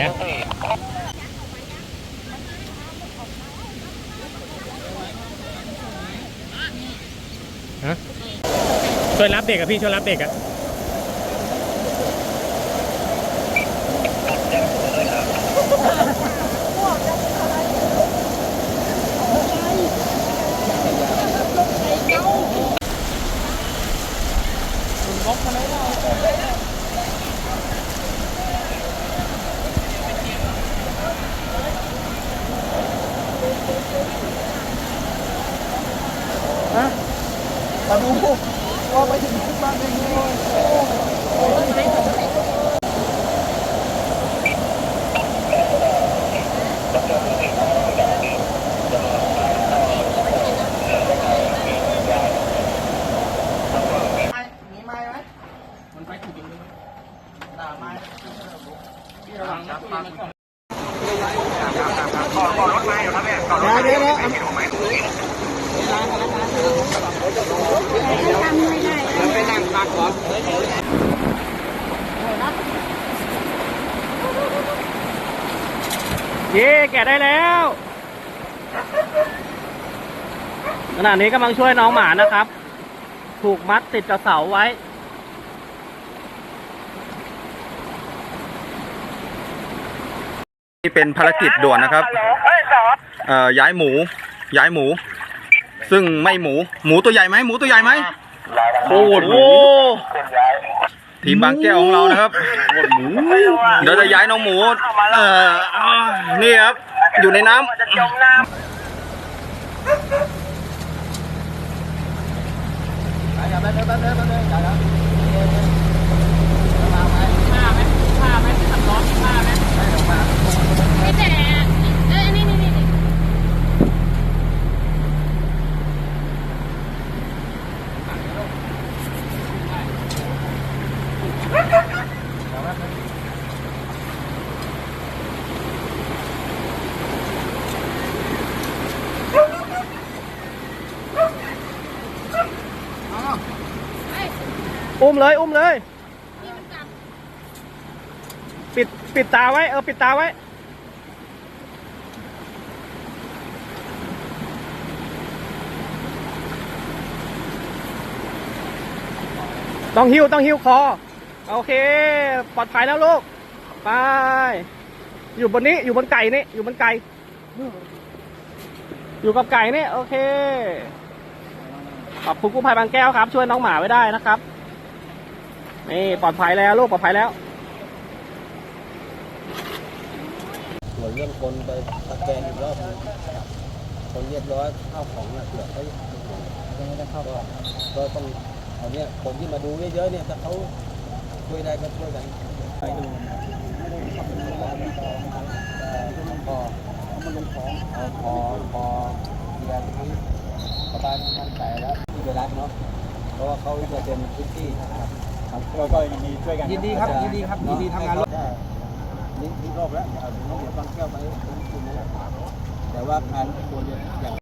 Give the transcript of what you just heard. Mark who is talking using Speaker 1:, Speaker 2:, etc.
Speaker 1: อะฮะช่วยรับเด็กอะพี่ช่วยรับเด็กอะ
Speaker 2: มาดูว่าไปถึงขึ้นมาเป็นยังไงมีไม้ไหมมันไปถูกจริงหน้าไม้พี่ระวังนะตัวมันก่อนเดี๋ยว เดี๋ยวเดี๋ยว
Speaker 1: เย่แกะได้แล้ว ขณะนี้กำลังช่วยน้องหมานะครับ ถูกมัดติดกับเสาไว้
Speaker 3: นี่เป็นภารกิจด่วนนะครับ เอ่อย้ายหมู ย้ายหมู ซึ่งไม่หมู หมูตัวใหญ่ไหมหมูตัวใหญ่ไหมโอ้โหทีมบางแก้วของเรานะครับเดี๋ยวจะย้ายน้องหมูเอ่ออ่านี่ครับ อยู่ในน้ำ
Speaker 4: ไม่แต่เอ้ยนี่นี่นี่นี่
Speaker 1: อุ้มเลย อุ้มเลย ปิดปิดตาไว้ เออ ปิดตาไว้ ต้องหิ้วต้องหิ้วคอ โอเค ปลอดภัยแล้วลูก ไป อยู่บนนี้ อยู่บนไก่นี่ อยู่บนไก่ อยู่กับไก่นี่ โอเค ขอบคุณกู้ภัยบางแก้วครับ ช่วยน้องหมาไว้ได้นะครับ นี่ปลอดภัยแล้วลูกปลอดภัยแล้ว
Speaker 2: ส่วนเรื่องคนไปสแกนอีกรอบหนึ่งคนเรียบร้อยเข้าของน่ะเผื่อเขายังไม่ได้เข้าก็ก็ต้องเอาเนี่ยคนที่มาดูเยอะๆเนี่ยถ้าเขาช่วยได้ก็ช่วยกันไปดูมันคนแรกแต่พอมันลงของเอาพอพอเรียนที่ชาวบ้านมั่นใจแล้วที่ไปรักเนาะเพราะว่าเขาจะเป็นพื้นที่ครับ ครับก็ก็ยินดีช่วยกันยินดีครับยินดีครับยินดีทำงานร่วมนี่ที่รอบแล้วเอาน้องเหลือบางแก้วไปตรงจุดนั้นแหละแต่ว่างานควรจะอย่าง